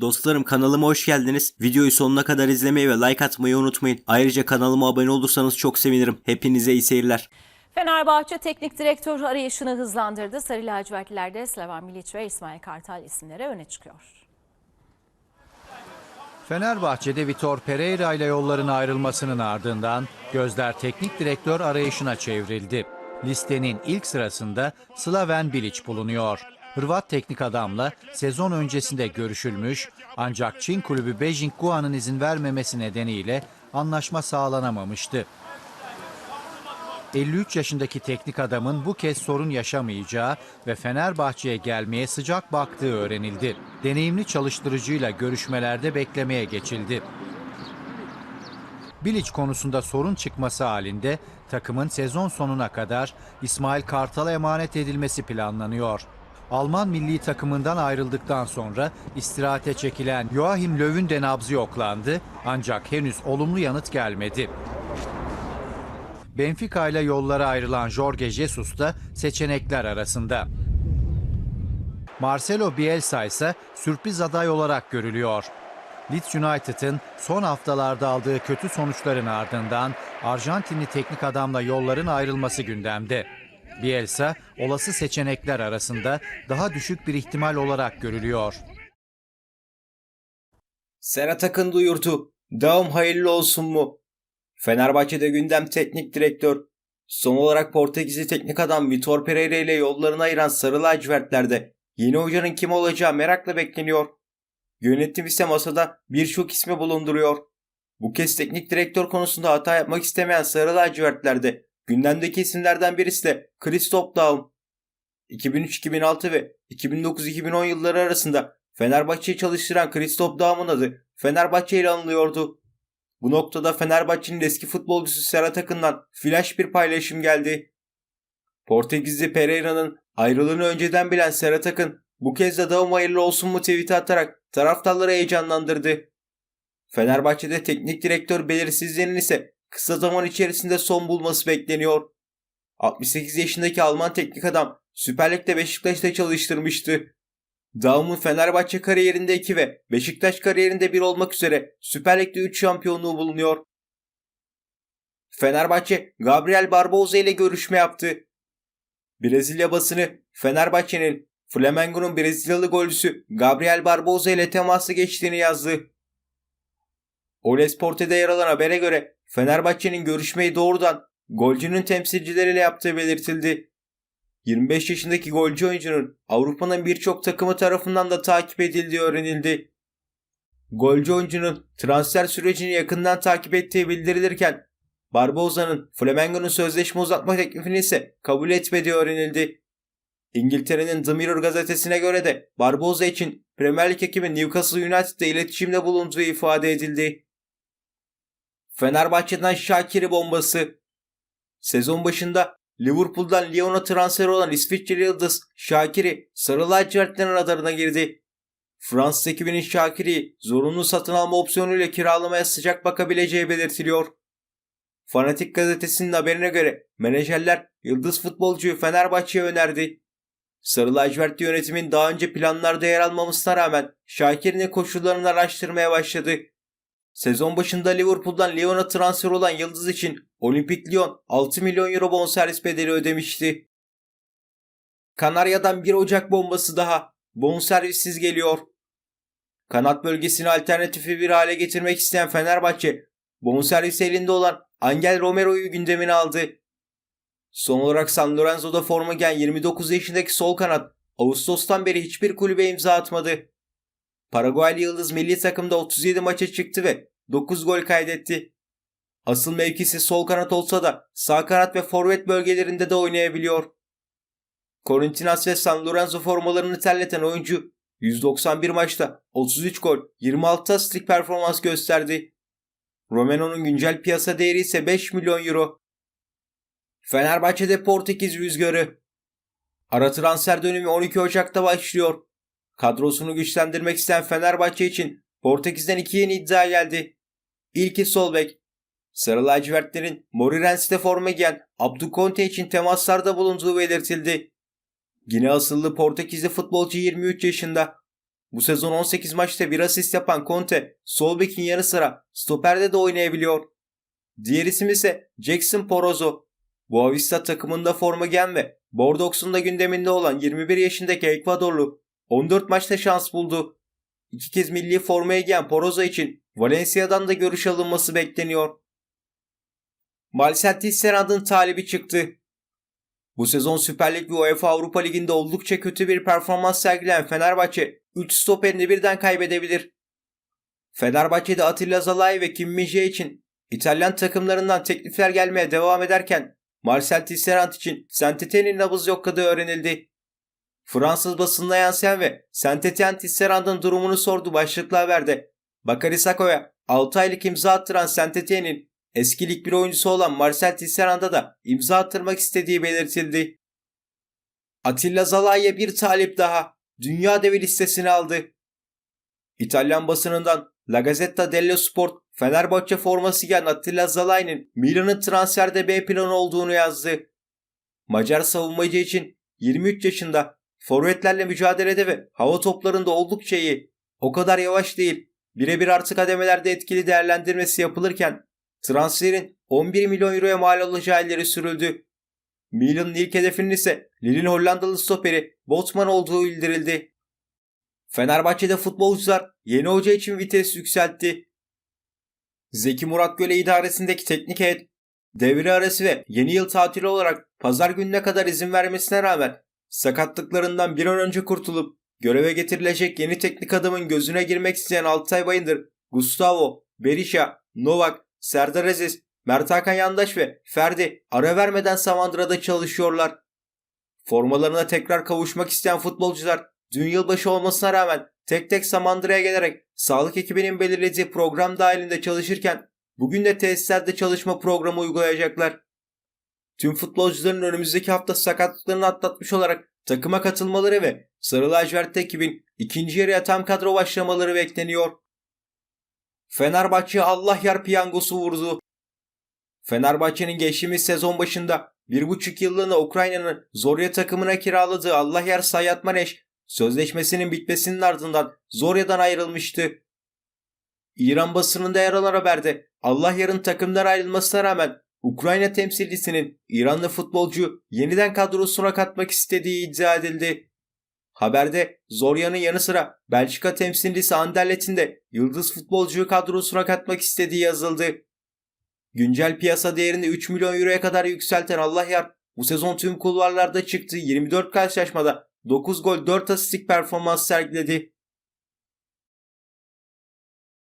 Dostlarım kanalıma hoş geldiniz. Videoyu sonuna kadar izlemeyi ve like atmayı unutmayın. Ayrıca kanalıma abone olursanız çok sevinirim. Hepinize iyi seyirler. Fenerbahçe teknik direktör arayışını hızlandırdı. Sarı lacivertlilerde Slaven Milic ve İsmail Kartal isimleri öne çıkıyor. Fenerbahçe'de Vitor Pereira ile yolların ayrılmasının ardından gözler teknik direktör arayışına çevrildi. Listenin ilk sırasında Slaven Bilic bulunuyor. Hırvat teknik adamla sezon öncesinde görüşülmüş ancak Çin kulübü Beijing Guan'ın izin vermemesi nedeniyle anlaşma sağlanamamıştı. 53 yaşındaki teknik adamın bu kez sorun yaşamayacağı ve Fenerbahçe'ye gelmeye sıcak baktığı öğrenildi. Deneyimli çalıştırıcıyla görüşmelerde beklemeye geçildi. Bilic konusunda sorun çıkması halinde takımın sezon sonuna kadar İsmail Kartal'a emanet edilmesi planlanıyor. Alman milli takımından ayrıldıktan sonra istirahate çekilen Joachim Löw'ün de nabzı yoklandı ancak henüz olumlu yanıt gelmedi. Benfica ile yollara ayrılan Jorge Jesus da seçenekler arasında. Marcelo Bielsa ise sürpriz aday olarak görülüyor. Leeds United'ın son haftalarda aldığı kötü sonuçların ardından Arjantinli teknik adamla yolların ayrılması gündemde. Bielsa olası seçenekler arasında daha düşük bir ihtimal olarak görülüyor. Serhat Akın duyurdu. Dağım hayırlı olsun mu? Fenerbahçe'de gündem teknik direktör. Son olarak Portekizli teknik adam Vitor Pereira ile yollarını ayıran Sarı Lacivertler'de yeni hocanın kim olacağı merakla bekleniyor. Yönetim ise masada birçok ismi bulunduruyor. Bu kez teknik direktör konusunda hata yapmak istemeyen Sarı Lacivertler'de gündemdeki isimlerden birisi de Christoph Daum. 2003-2006 ve 2009-2010 yılları arasında Fenerbahçe'yi çalıştıran Christoph Daum'un adı Fenerbahçe ile anılıyordu. Bu noktada Fenerbahçe'nin eski futbolcusu Serhat Akın'dan flash bir paylaşım geldi. Portekizli Pereira'nın ayrılığını önceden bilen Serhat Akın bu kez de Daum hayırlı olsun mu tweet'i atarak taraftarları heyecanlandırdı. Fenerbahçe'de teknik direktör belirsizliğinin ise kısa zaman içerisinde son bulması bekleniyor. 68 yaşındaki Alman teknik adam Süper Lig'de Beşiktaş'ta çalıştırmıştı. Daum'un Fenerbahçe kariyerinde 2 ve Beşiktaş kariyerinde 1 olmak üzere Süper Lig'de 3 şampiyonluğu bulunuyor. Fenerbahçe Gabriel Barbosa ile görüşme yaptı. Brezilya basını Fenerbahçe'nin Flamengo'nun Brezilyalı golcüsü Gabriel Barbosa ile teması geçtiğini yazdı. Ole Sport'ta yer alan habere göre Fenerbahçe'nin görüşmeyi doğrudan golcünün temsilcileriyle yaptığı belirtildi. 25 yaşındaki golcü oyuncunun Avrupa'nın birçok takımı tarafından da takip edildiği öğrenildi. Golcü oyuncunun transfer sürecini yakından takip ettiği bildirilirken Barbosa'nın Flamengo'nun sözleşme uzatma teklifini ise kabul etmediği öğrenildi. İngiltere'nin The Mirror gazetesine göre de Barbosa için Premier Lig ekibi Newcastle United'da iletişimde bulunduğu ifade edildi. Fenerbahçe'den Şakir'i bombası Sezon başında Liverpool'dan Lyon'a transfer olan İsviçreli yıldız Şakir'i Sarı Lacivertlerin radarına girdi. Fransız ekibinin Şakir'i zorunlu satın alma opsiyonuyla kiralamaya sıcak bakabileceği belirtiliyor. Fanatik gazetesinin haberine göre menajerler yıldız futbolcuyu Fenerbahçe'ye önerdi. Sarı lacivertli yönetimin daha önce planlarda yer almamasına rağmen Şakir'in koşullarını araştırmaya başladı. Sezon başında Liverpool'dan Lyon'a transfer olan Yıldız için Olimpik Lyon 6 milyon euro bonservis bedeli ödemişti. Kanarya'dan 1 Ocak bombası daha. Bonservissiz geliyor. Kanat bölgesini alternatifi bir hale getirmek isteyen Fenerbahçe, bonservis elinde olan Angel Romero'yu gündemine aldı. Son olarak San Lorenzo'da forma giyen 29 yaşındaki sol kanat, Ağustos'tan beri hiçbir kulübe imza atmadı. Paraguaylı Yıldız milli takımda 37 maça çıktı ve 9 gol kaydetti. Asıl mevkisi sol kanat olsa da sağ kanat ve forvet bölgelerinde de oynayabiliyor. Corinthians ve San Lorenzo formalarını terleten oyuncu 191 maçta 33 gol 26 asistlik performans gösterdi. Romano'nun güncel piyasa değeri ise 5 milyon euro. Fenerbahçe'de Portekiz rüzgarı. Ara transfer dönemi 12 Ocak'ta başlıyor. Kadrosunu güçlendirmek isteyen Fenerbahçe için Portekiz'den iki yeni iddia geldi. İlki sol bek. Sarı lacivertlerin Morirensi'de forma giyen Abdülkonte için temaslarda bulunduğu belirtildi. Yine asıllı Portekizli futbolcu 23 yaşında. Bu sezon 18 maçta bir asist yapan Conte, sol bekin yanı sıra stoperde de oynayabiliyor. Diğer isim ise Jackson Porozzo. Boavista takımında forma giyen ve Bordeaux'un da gündeminde olan 21 yaşındaki Ekvadorlu 14 maçta şans buldu. İki kez milli formaya giyen Porozzo için Valencia'dan da görüş alınması bekleniyor. Marcel Tisserand'ın talibi çıktı. Bu sezon Süper Lig ve UEFA Avrupa Ligi'nde oldukça kötü bir performans sergileyen Fenerbahçe 3 stoperini birden kaybedebilir. Fenerbahçe'de Atilla Zalai ve Kim Min-jae için İtalyan takımlarından teklifler gelmeye devam ederken Marcel Tisserand için Saint-Étienne'in nabız yokladığı öğrenildi. Fransız basınına yansıyan ve Saint-Étienne Tisserand'ın durumunu sordu başlıklı haberde. Bakary Sako'ya 6 aylık imza attıran Saint-Étienne'in eski lig bir oyuncusu olan Marcel Tisserand'a da imza attırmak istediği belirtildi. Atilla Zalai'ye bir talip daha dünya devi listesine aldı. İtalyan basınından La Gazzetta dello Sport Fenerbahçe forması giyen Attila Zalai'nin Milan'ın transferde B planı olduğunu yazdı. Macar savunmacı için 23 yaşında forvetlerle mücadelede ve hava toplarında oldukça iyi. O kadar yavaş değil. Birebir artı kademelerde etkili değerlendirmesi yapılırken transferin 11 milyon euroya mal olacağı ileri sürüldü. Milan'ın ilk hedefinin ise Lille'in Hollandalı stoperi Botman olduğu bildirildi. Fenerbahçe'de futbolcular yeni hoca için vites yükseltti. Zeki Murat Göle idaresindeki teknik heyet devre arası ve yeni yıl tatili olarak pazar gününe kadar izin vermesine rağmen sakatlıklarından bir an önce kurtulup göreve getirilecek yeni teknik adamın gözüne girmek isteyen Altay Bayındır, Gustavo, Berisha, Novak, Serdar Aziz, Mert Hakan Yandaş ve Ferdi ara vermeden Samandıra'da çalışıyorlar. Formalarına tekrar kavuşmak isteyen futbolcular dün yılbaşı olmasına rağmen tek tek Samandıra'ya gelerek sağlık ekibinin belirlediği program dahilinde çalışırken bugün de tesislerde çalışma programı uygulayacaklar. Tüm futbolcuların önümüzdeki hafta sakatlıklarını atlatmış olarak takıma katılmaları ve Sarı Lacivert ekibin ikinci yarıya tam kadro başlamaları bekleniyor. Fenerbahçe Allah yar piyangosu vurdu. Fenerbahçe'nin geçtiğimiz sezon başında bir buçuk yıllığına Ukrayna'nın Zorya takımına kiraladığı Allah yar Sayat Maneş sözleşmesinin bitmesinin ardından Zorya'dan ayrılmıştı. İran basınında yer alan haberde Allah yarın takımdan ayrılmasına rağmen Ukrayna temsilcisinin İranlı futbolcu yeniden kadrosuna katmak istediği iddia edildi. Haberde Zorya'nın yanı sıra Belçika temsilcisi Anderlet'in de yıldız futbolcuyu kadrosuna katmak istediği yazıldı. Güncel piyasa değerini 3 milyon euroya kadar yükselten Allah yar bu sezon tüm kulvarlarda çıktı 24 karşılaşmada 9 gol 4 asistlik performans sergiledi.